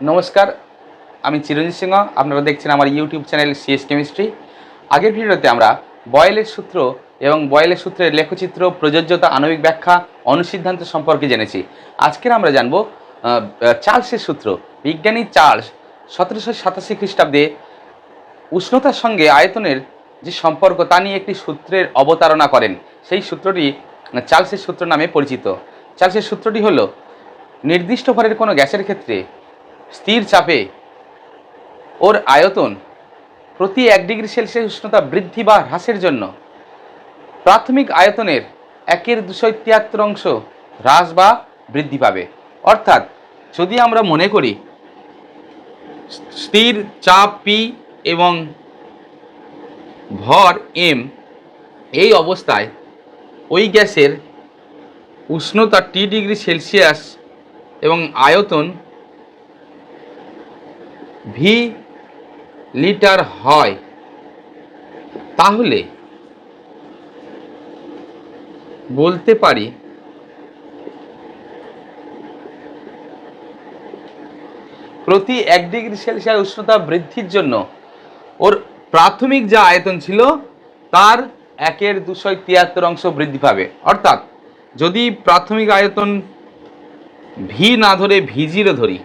নমস্কার, আমি চিরঞ্জিত সিংহ। আপনারা দেখছেন আমার ইউটিউব চ্যানেল সিএস কেমিস্ট্রি। আগের ভিডিওতে আমরা বয়েলের সূত্র এবং বয়েলের সূত্রের লেখচিত্র, প্রযোজ্যতা, আণবিক ব্যাখ্যা, অনুসিদ্ধান্ত সম্পর্কে জেনেছি। আজকের আমরা জানব চার্লসের সূত্র। বিজ্ঞানী চার্লস সতেরোশো সাতাশি খ্রিস্টাব্দে উষ্ণতার সঙ্গে আয়তনের যে সম্পর্ক, তা নিয়ে একটি সূত্রের অবতারণা করেন। সেই সূত্রটি, চার্লসের সূত্র নামে পরিচিত। চার্লসের সূত্রটি হলো, নির্দিষ্ট ভরের কোনো গ্যাসের ক্ষেত্রে স্থির চাপে ওর আয়তন প্রতি এক ডিগ্রি সেলসিয়াস উষ্ণতা বৃদ্ধি বা হ্রাসের জন্য। প্রাথমিক আয়তনের একের দুশো তিয়াত্তর অংশ হ্রাস বা বৃদ্ধি পাবে। অর্থাৎ যদি আমরা মনে করি, স্থির চাপ পি এবং ভর এম এই অবস্থায় ওই গ্যাসের উষ্ণতা টি ডিগ্রি সেলসিয়াস এবং আয়তন ভি লিটার হয়। তাহলে বলতে পারি প্রতি এক ডিগ্রি সেলসিয়াস উষ্ণতা বৃদ্ধির জন্য ওর প্রাথমিক যা আয়তন ছিল তার একের দুশো তিয়াত্তর অংশ বৃদ্ধি পাবে। অর্থাৎ যদি প্রাথমিক আয়তন ভি না ধরে ভি জিরো ধরি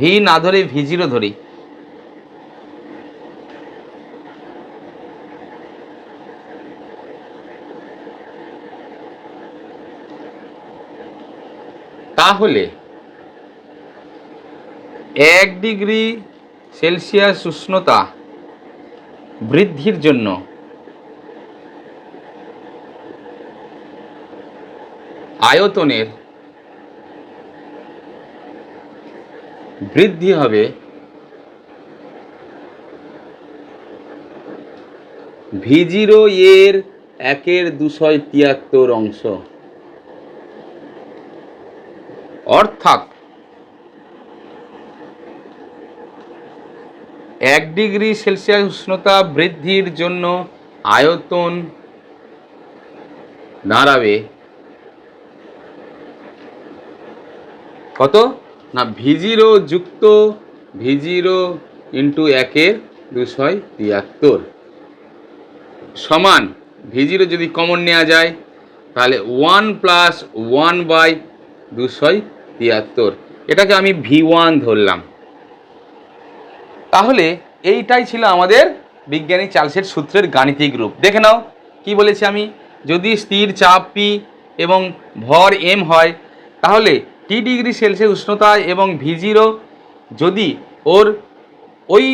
ভি না ধরে ভি জিরো ধরি। তাহলে এক ডিগ্রি সেলসিয়াস উষ্ণতা বৃদ্ধির জন্য আয়তনের বৃদ্ধি হবে ভি জিরো এর একের দুশয় তিয়াত্তর অংশ। অর্থাৎ এক ডিগ্রি সেলসিয়াস উষ্ণতা বৃদ্ধির জন্য আয়তন দাঁড়াবে কত? না ভি জিরো যুক্ত ভি জিরো ইন্টু একের দুশয় তিয়াত্তর। সমান ভি জিরো যদি কমন নেওয়া যায়, তাহলে ওয়ান প্লাস ওয়ান বাই দুশয় তিয়াত্তর। এটাকে আমি ভি ওয়ান ধরলাম। তাহলে এইটাই ছিল আমাদের বিজ্ঞানী চার্লসের সূত্রের গাণিতিক রূপ। দেখে নাও, কি বলেছি আমি? যদি স্থির চাপ পি এবং ভর এম হয়, তাহলে টি ডিগ্রি সেলসিয়াস উষ্ণতা এবং ভি জিরো যদি ওর ওই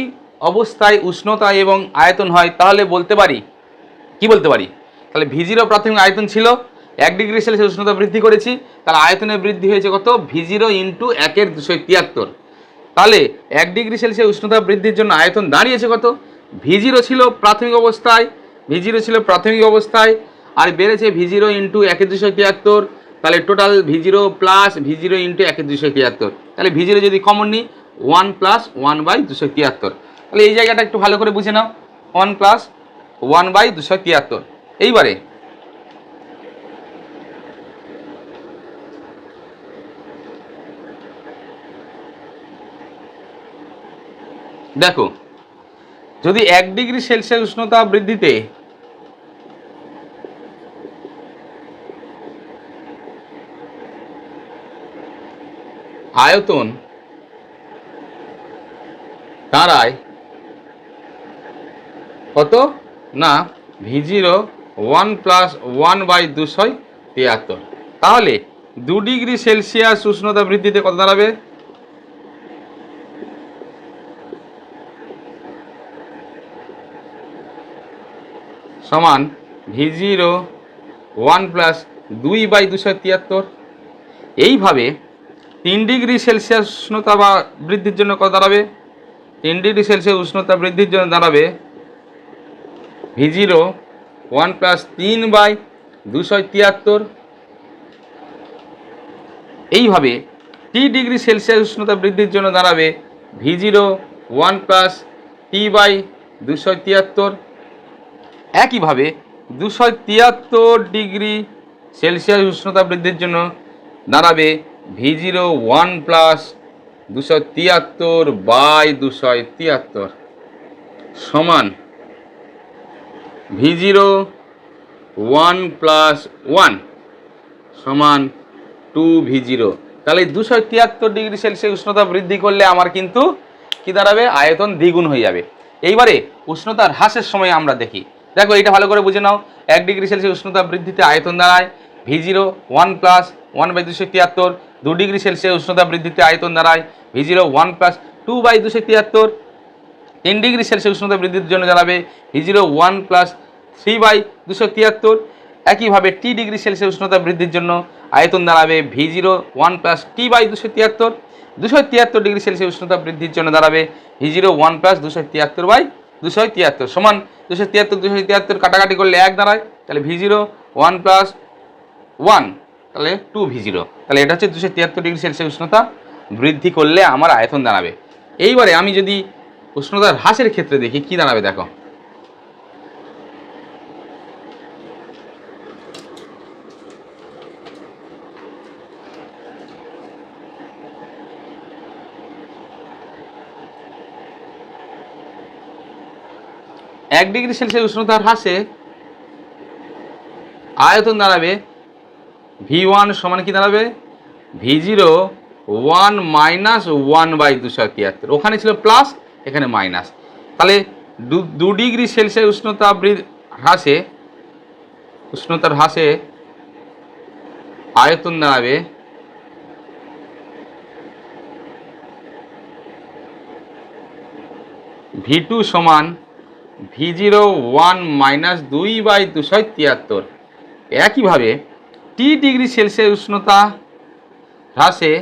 অবস্থায় উষ্ণতা এবং আয়তন হয়, তাহলে বলতে পারি। কি বলতে পারি? তাহলে ভি জিরো প্রাথমিক আয়তন ছিল, এক ডিগ্রি সেলসিয়াস উষ্ণতা বৃদ্ধি করেছি, তাহলে আয়তনের বৃদ্ধি হয়েছে কত? ভি জিরো ইন্টু একের দুশো তিয়াত্তর। তাহলে এক ডিগ্রি সেলসিয়াস উষ্ণতা বৃদ্ধির জন্য আয়তন দাঁড়িয়েছে কত? ভি জিরো ছিল প্রাথমিক অবস্থায় ভি জিরো ছিল প্রাথমিক অবস্থায়, আর বেড়েছে ভি জিরো ইন্টু একের দুশো তিয়াত্তর তাহলে total V zero plus V zero into একের দুশো তিয়াত্তর। তাহলে ভি জিরো যদি কমন নিই ওয়ান প্লাস ওয়ান বাই দুশো তিয়াত্তর। তাহলে এই জায়গাটা একটু ভালো করে বুঝে নাও। ওয়ান প্লাস ওয়ান বাই দুশো তিয়াত্তর। এইবারে দেখো, যদি এক ডিগ্রি সেলসিয়াস উষ্ণতা বৃদ্ধিতে আয়তন দাঁড়ায় কত? না V zero one plus one by দুশোয় তিয়াত্তর। তাহলে দু ডিগ্রি সেলসিয়াস উষ্ণতা বৃদ্ধিতে কত দাঁড়াবে? সমান ভি জিরো ওয়ান প্লাস দুই বাই দুশো তিয়াত্তর। এইভাবে তিন ডিগ্রি সেলসিয়াস উষ্ণতা বা বৃদ্ধির জন্য কত দাঁড়াবে? তিন ডিগ্রি সেলসিয়াস উষ্ণতা বৃদ্ধির জন্য দাঁড়াবে ভি জিরো ওয়ান প্লাস তিন বাই দুশো তিয়াত্তর। এইভাবে টি ডিগ্রি সেলসিয়াস উষ্ণতা বৃদ্ধির জন্য দাঁড়াবে V zero one plus T by দুশো তিয়াত্তর। একইভাবে দুশো তিয়াত্তর ডিগ্রি সেলসিয়াস উষ্ণতা বৃদ্ধির জন্য দাঁড়াবে ভি জিরো ওয়ান প্লাস দুশো তিয়াত্তর বাই দুশো তিয়াত্তর সমান V zero one plus one সমান টু ভি জিরো তাহলে দুশো তিয়াত্তর ডিগ্রি সেলসিয়াস উষ্ণতা বৃদ্ধি করলে আমার কিন্তু কি দাঁড়াবে? আয়তন দ্বিগুণ হয়ে যাবে। এইবারে উষ্ণতা হ্রাসের সময় আমরা দেখি। দেখো এটা ভালো করে বুঝে নাও। এক ডিগ্রি সেলসিয়াস উষ্ণতা বৃদ্ধিতে আয়তন দাঁড়ায়। V zero one plus one by দুশো তিয়াত্তর দু ডিগ্রি সেলসিয়াস উষ্ণতা বৃদ্ধিতে আয়তন দাঁড়ায় V zero one plus two by দুশো তিয়াত্তর। তিন ডিগ্রি সেলসিয়াস উষ্ণতা বৃদ্ধির জন্য দাঁড়াবে V zero one plus three by দুশো তিয়াত্তর। একইভাবে টি ডিগ্রি সেলসিয়াস উষ্ণতা বৃদ্ধির জন্য আয়তন দাঁড়াবে V zero one plus T by দুশো তিয়াত্তর। দুশো তিয়াত্তর ডিগ্রি সেলসিয়াস উষ্ণতা বৃদ্ধির জন্য দাঁড়াবে ভি জিরো ওয়ান প্লাস দুশো তিয়াত্তর বাই দুশো তিয়াত্তর। সমান দুশো তিয়াত্তর দুশো তিয়াত্তর কাটাকাটি করলে এক দাঁড়ায়। তাহলে V zero one plus one তাহলে টু ভি জিরো তাহলে এটা হচ্ছে দুশো তিয়াত্তর ডিগ্রি সেলসিয়াস উষ্ণতা, বৃদ্ধি করলে আমার আয়তন দাঁড়াবে। এইবারে আমি যদি উষ্ণতার হ্রাসের ক্ষেত্রে দেখি, কি দাঁড়াবে দেখো? এক ডিগ্রি সেলসিয়াস উষ্ণতার হ্রাসে আয়তন দাঁড়াবে ভি ওয়ান সমান কি দাঁড়াবে? V zero one minus one by দুশো তিয়াত্তর। ওখানে ছিল প্লাস এখানে মাইনাস তাহলে দু ডিগ্রি সেলসিয়াস উষ্ণতা হ্রাসে, উষ্ণতার হ্রাসে আয়তন দাঁড়াবে ভি টু সমান ভি জিরো ওয়ান মাইনাস দুই বাই দুশো তিয়াত্তর। একইভাবে টি ডিগ্রি সেলসিয়াস উষ্ণতা হ্রাসে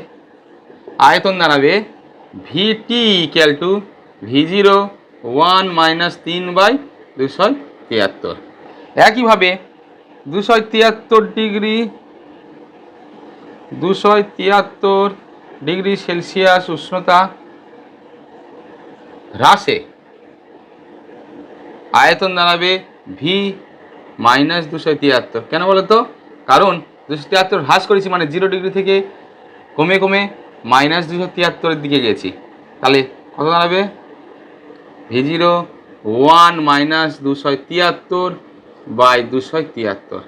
আয়তন দাঁড়াবে V T equal to V zero one minus তিন বাই দুশো তিয়াত্তর। একইভাবে দুশো তিয়াত্তর ডিগ্রি, দুশো তিয়াত্তর ডিগ্রি সেলসিয়াস উষ্ণতা হ্রাসে আয়তন দাঁড়াবে ভি মাইনাস দুশো তিয়াত্তর। কেন বলো তো কারণ দুশো তিয়াত্তর হ্রাস করেছি মানে জিরো ডিগ্রি থেকে কমে কমে মাইনাস দুশো তিয়াত্তরের দিকে গেছি। তাহলে কত দাঁড়াবে? ভি জিরো ওয়ান মাইনাস দুশো তিয়াত্তর বাই দুশো তিয়াত্তর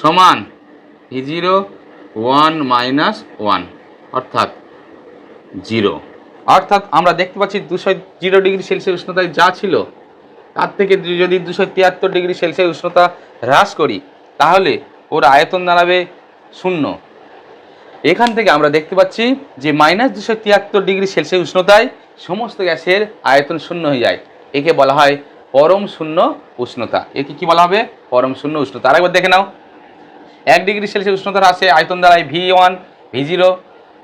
সমান V zero one minus one অর্থাৎ জিরো অর্থাৎ আমরা দেখতে পাচ্ছি দুশো জিরো ডিগ্রি সেলসিয়াস উষ্ণতায় যা ছিল, তার থেকে যদি দুশো তিয়াত্তর ডিগ্রি সেলসিয়াস উষ্ণতা হ্রাস করি, তাহলে ওর আয়তন দাঁড়াবে শূন্য। এখান থেকে আমরা দেখতে পাচ্ছি যে মাইনাস দুশো তিয়াত্তর ডিগ্রি সেলসিয়াস উষ্ণতায় সমস্ত গ্যাসের আয়তন শূন্য হয়ে যায়। একে বলা হয় পরম শূন্য উষ্ণতা। একে কি বলা হবে? পরম শূন্য উষ্ণতা। আরেকবার দেখে নাও। এক ডিগ্রি সেলসিয়াস উষ্ণতা হ্রাসে আয়তন দাঁড়ায় V one V zero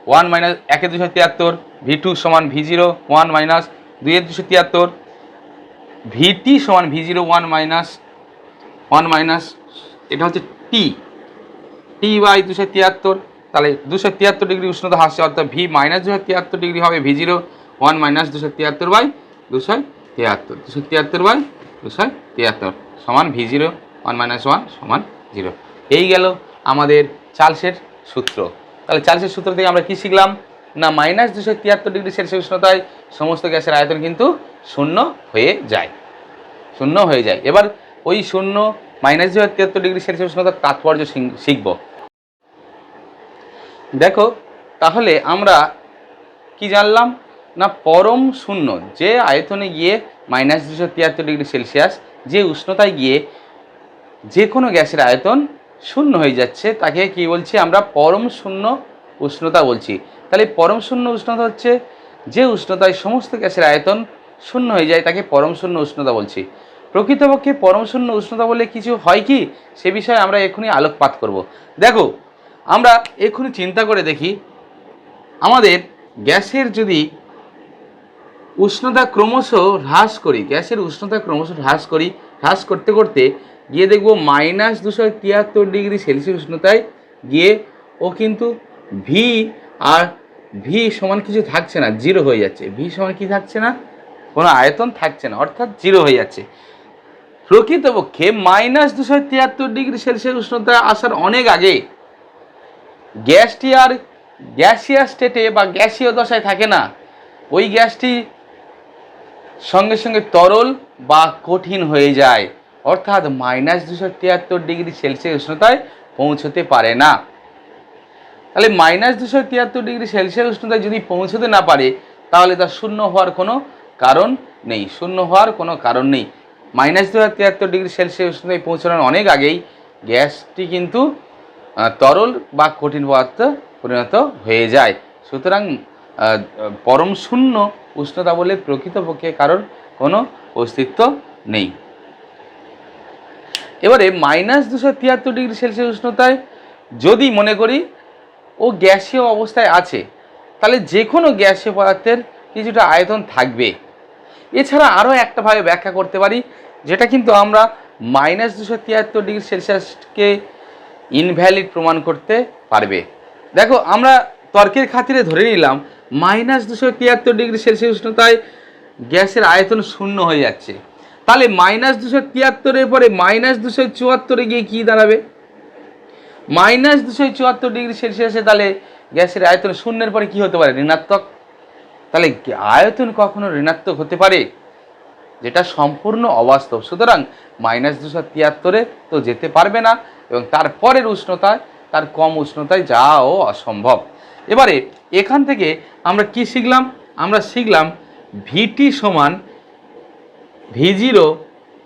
one minus একে দুশো তিয়াত্তর ভি টু সমান ভি জিরো ওয়ান মাইনাস দুইয়ের দুশো তিয়াত্তর ভিটি সমান V zero one minus one minus এটা হচ্ছে টি টি বাই দুশো তিয়াত্তর, তাহলে দুশো তিয়াত্তর ডিগ্রি উষ্ণতা হ্রাসে অর্থাৎ ভি মাইনাস দুশো তিয়াত্তর ডিগ্রি হবে ভি জিরো ওয়ান মাইনাস দুশো তিয়াত্তর বাই দুশো তিয়াত্তর দুশো তিয়াত্তর বাই দুশো তিয়াত্তর, সমান V zero one minus one সমান জিরো এই গেল আমাদের চার্লসের সূত্র। তাহলে চার্লসের সূত্র থেকে আমরা কি শিখলাম? না মাইনাস দুশো তিয়াত্তর ডিগ্রি সেলসিয়াস উষ্ণতায় সমস্ত গ্যাসের আয়তন কিন্তু শূন্য হয়ে যায়। শূন্য হয়ে যায়। এবার ওই শূন্য মাইনাস দুশো তিয়াত্তর ডিগ্রি সেলসিয়াস উষ্ণতার তাৎপর্য শিখব। দেখো, তাহলে আমরা কি জানলাম? না, পরম শূন্য, যে আয়তনে গিয়ে মাইনাস দুশো তিয়াত্তর ডিগ্রি সেলসিয়াস, যে উষ্ণতায় গিয়ে যে কোনো গ্যাসের আয়তন শূন্য হয়ে যাচ্ছে, তাকে কি বলছি আমরা? পরম শূন্য উষ্ণতা বলছি। তাহলে পরম শূন্য উষ্ণতা হচ্ছে যে উষ্ণতায় সমস্ত গ্যাসের আয়তন শূন্য হয়ে যায়, তাকে পরম শূন্য উষ্ণতা বলছি। প্রকৃতপক্ষে পরম শূন্য উষ্ণতা বলে কিছু হয় কি? সে বিষয়ে আমরা এক্ষুনি আলোকপাত করব। দেখো, আমরা এক্ষুনি চিন্তা করে দেখি, আমাদের গ্যাসের যদি উষ্ণতা ক্রমশ হ্রাস করি, গ্যাসের উষ্ণতা ক্রমশ হ্রাস করি, হ্রাস করতে করতে গিয়ে দেখব মাইনাস দুশো তিয়াত্তর ডিগ্রি সেলসিয়াস উষ্ণতায় গিয়ে ও কিন্তু ভি আর ভি সমান কিছু থাকছে না, জিরো হয়ে যাচ্ছে। ভি সমান কি থাকছে না? কোনো আয়তন থাকছে না, অর্থাৎ জিরো হয়ে যাচ্ছে। প্রকৃতপক্ষে মাইনাস দুশো তিয়াত্তর ডিগ্রি সেলসিয়াস উষ্ণতা আসার অনেক আগে গ্যাসটি আর গ্যাসিয়াস স্টেটে বা গ্যাসীয় দশায় থাকে না। ওই গ্যাসটি সঙ্গে সঙ্গে তরল বা কঠিন হয়ে যায়। অর্থাৎ মাইনাস দুশো তিয়াত্তর ডিগ্রি সেলসিয়াস উষ্ণতায় পৌঁছতে পারে না। তাহলে মাইনাস দুশো তিয়াত্তর ডিগ্রি সেলসিয়াস উষ্ণতায় যদি পৌঁছতে না পারে, তাহলে তার শূন্য হওয়ার কোনো কারণ নেই। শূন্য হওয়ার কোনো কারণ নেই। মাইনাস দুশো তিয়াত্তর ডিগ্রি সেলসিয়াস পৌঁছানোর অনেক আগেই গ্যাসটি কিন্তু তরল বা কঠিন পদার্থ পরিণত হয়ে যায়। সুতরাং পরম শূন্য উষ্ণতা বলে প্রকৃতপক্ষে কারোর কোনো অস্তিত্ব নেই। এবারে মাইনাস দুশো তিয়াত্তর ডিগ্রি সেলসিয়াস উষ্ণতায় যদি মনে করি, ও গ্যাসীয় অবস্থায় আছে, তাহলে যে কোনো গ্যাসীয় পদার্থের কিছুটা আয়তন থাকবে। এছাড়া আরও একটাভাবে ব্যাখ্যা করতে পারি, যেটা কিন্তু আমরা মাইনাস দুশো তিয়াত্তর ডিগ্রি সেলসিয়াসকে ইনভ্যালিড প্রমাণ করতে পারবে। দেখো, আমরা তর্কের খাতিরে ধরে নিলাম, মাইনাস দুশো তিয়াত্তর ডিগ্রি সেলসিয়াস উষ্ণতায় গ্যাসের আয়তন শূন্য হয়ে যাচ্ছে। তাহলে মাইনাস দুশো তিয়াত্তরের পরে মাইনাস দুশো চুয়াত্তরে গিয়ে কী দাঁড়াবে? মাইনাস দুশো চুয়াত্তর ডিগ্রি সেলসিয়াসে তাহলে গ্যাসের আয়তন শূন্যের পরে কী হতে পারে? ঋণাত্মক? তাহলে আয়তন কখনো ঋণাত্মক হতে পারে? যেটা সম্পূর্ণ অবাস্তব। সুতরাং মাইনাস দুশো তিয়াত্তরে তো যেতে পারবে না এবং তারপরের উষ্ণতায়, তার কম উষ্ণতায় যাওয়াও অসম্ভব। এবারে এখান থেকে আমরা কি শিখলাম? আমরা শিখলাম ভিটি সমান V zero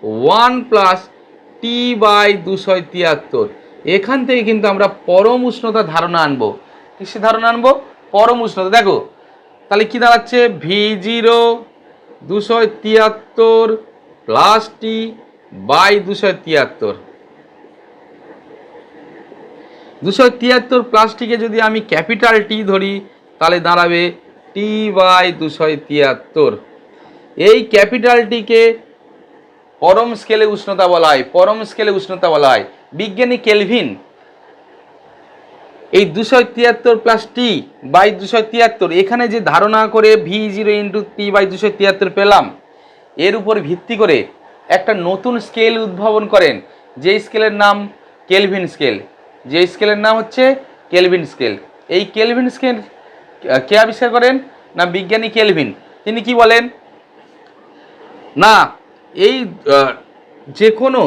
one plus T by দুশো তিয়াত্তর। এখান থেকে কিন্তু আমরা পরম উষ্ণতা ধারণা আনব। কিসে ধারণা আনব? পরম উষ্ণতা। দেখো তাহলে কী দাঁড়াচ্ছে? ভি জিরো দুশো তিয়াত্তর প্লাস টি বাই দুশো তিয়াত্তর। দুশো তিয়াত্তর প্লাস্টিকে যদি আমি ক্যাপিটাল টি ধরি, তাহলে দাঁড়াবে টি বাই দুশো তিয়াত্তর। এই ক্যাপিটালটিকে পরম স্কেলে উষ্ণতা বলা হয়, পরম স্কেলে উষ্ণতা বলা হয়। বিজ্ঞানী কেলভিন এই দুশো তিয়াত্তর প্লাস টি বাই দুশো তিয়াত্তর, এখানে যে ধারণা করে V zero into T by দুশো তিয়াত্তর পেলাম, এর উপর ভিত্তি করে একটা নতুন স্কেল উদ্ভাবন করেন যে স্কেলের নাম কেলভিন স্কেল যে স্কেলের নাম হচ্ছে কেলভিন স্কেল এই কেলভিন স্কেল কে আবিষ্কার করেন না বিজ্ঞানী কেলভিন তিনি কি বলেন? না, এই যে কোনো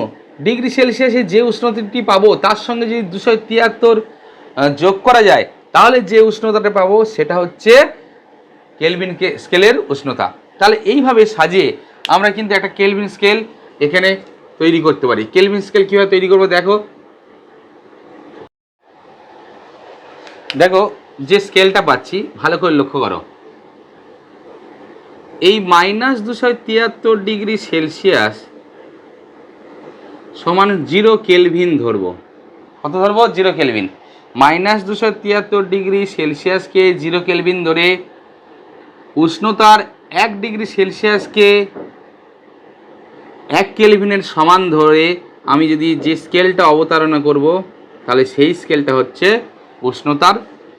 ডিগ্রি সেলসিয়াসে যে উষ্ণতাটি পাবো, তার সঙ্গে যদি দুশো তিয়াত্তর যোগ করা যায়। তাহলে যে উষ্ণতাটা পাবো সেটা হচ্ছে কেলভিন স্কেলের উষ্ণতা। তাহলে এইভাবে সাজিয়ে আমরা কিন্তু একটা কেলভিন স্কেল এখানে তৈরি করতে পারি। কেলভিন স্কেল কীভাবে তৈরি করব দেখো। দেখো, যে স্কেলটা পাচ্ছি, ভালো করে লক্ষ্য করো। এই মাইনাস দুশো তিয়াত্তর ডিগ্রি সেলসিয়াস সমান জিরো কেলভিন ধরবো। কত ধরবো? Zero kelvin. মাইনাস দুশো তিয়াত্তর ডিগ্রি সেলসিয়াসকে জিরো কেলভিন ধরে উষ্ণতার এক ডিগ্রি সেলসিয়াসকে এক কেলভিনের সমান ধরে আমি যদি যে স্কেলটা অবতারণা করব, তাহলে সেই স্কেলটা হচ্ছে উষ্ণতার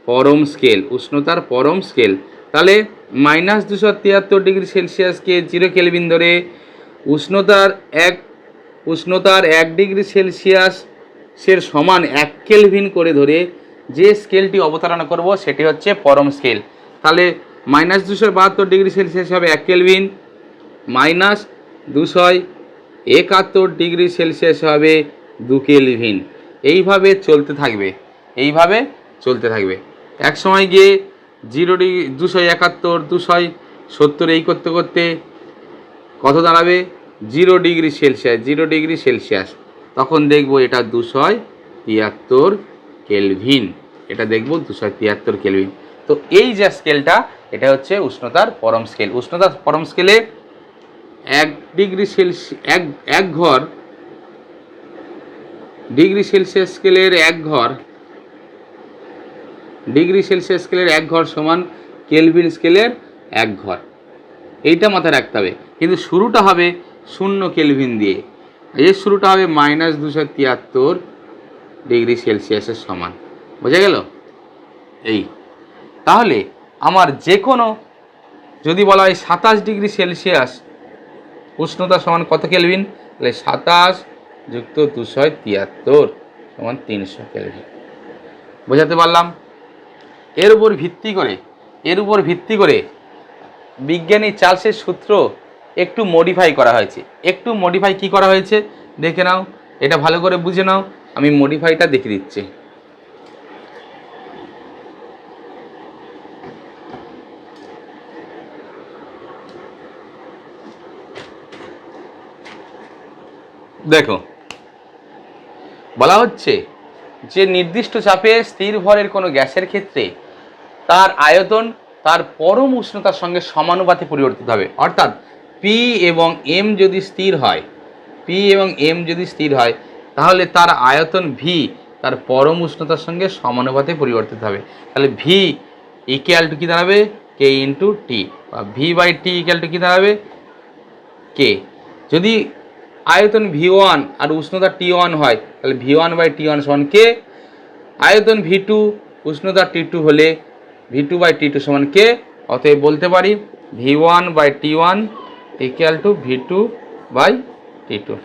পরম স্কেল, উষ্ণতার পরম স্কেল। তাহলে মাইনাস দুশো তিয়াত্তর ডিগ্রি সেলসিয়াসকে জিরো কেলভিন ধরে উষ্ণতার এক উষ্ণতার এক ডিগ্রি সেলসিয়াস সের সমান এক কেলভিন করে ধরে যে স্কেলটি অবতারণা করব সেটি হচ্ছে পরম স্কেল। তাহলে মাইনাস দুশো বাহাত্তর ডিগ্রি সেলসিয়াস হবে এক কেলভিন, মাইনাস দুশয় একাত্তর ডিগ্রি সেলসিয়াস হবে দু কেলভিন। এইভাবে চলতে থাকবে, এইভাবে চলতে থাকবে। এক সময় গিয়ে জিরো ডিগ্রি, দুশো একাত্তর দুশয় সত্তর এই করতে করতে কত দাঁড়াবে? Zero degree Celsius, zero degree Celsius. তখন দেখব এটা দুশয় তিয়াত্তর কেলভিন। এটা দেখব দুশো তিয়াত্তর কেলভিন। তো এই যে স্কেলটা, এটা হচ্ছে উষ্ণতার পরম স্কেল। উষ্ণতার পরম স্কেলে এক ডিগ্রি সেলসি, এক এক ঘর, ডিগ্রি সেলসিয়াস স্কেলের এক ঘর, ডিগ্রি সেলসিয়াস স্কেলের এক ঘর সমান কেলভিন স্কেলের এক ঘর। এইটা মাথায় রাখতে হবে। কিন্তু শুরুটা হবে শূন্য কেলভিন দিয়ে। এর শুরুটা হবে মাইনাস দুশো তিয়াত্তর ডিগ্রি সেলসিয়াসের সমান। বোঝা গেল? এই। তাহলে আমার যে কোনো যদি বলা হয় সাতাশ ডিগ্রি সেলসিয়াস, উষ্ণতা সমান কত কেলভিন? তাহলে সাতাশ যুক্ত দুশো তিয়াত্তর সমান তিনশো কেলভিন। বোঝাতে পারলাম? এর উপর ভিত্তি করে, এর উপর ভিত্তি করে বিজ্ঞানী চার্লসের সূত্র একটু মডিফাই করা হয়েছে। একটু মডিফাই কি করা হয়েছে? দেখে নাও। এটা ভালো করে বুঝে নাও। আমি মডিফাইটা দেখে দিচ্ছি। দেখো। বলা হচ্ছে যে নির্দিষ্ট চাপে স্থির ভরের কোনো গ্যাসের ক্ষেত্রে তার আয়তন তার পরম উষ্ণতার সঙ্গে সমানুপাতে পরিবর্তিত হবে। অর্থাৎ পি এবং এম যদি স্থির হয় পি এবং এম যদি স্থির হয়, তাহলে তার আয়তন ভি তার পরম উষ্ণতার সঙ্গে সমানুপাতে পরিবর্তিত হবে। তাহলে ভি ইকুয়াল টু কী দাঁড়াবে? কে ইন্টু টি বা V by T equal to কী দাঁড়াবে? কে যদি আয়তন ভি ওয়ান আর উষ্ণতা টি ওয়ান হয়, তাহলে V one by T one সমান কে আয়তন ভি টু উষ্ণতা টি টু হলে V two by T two সমান কে অতএব বলতে পারি V one by T one equal to V two by T two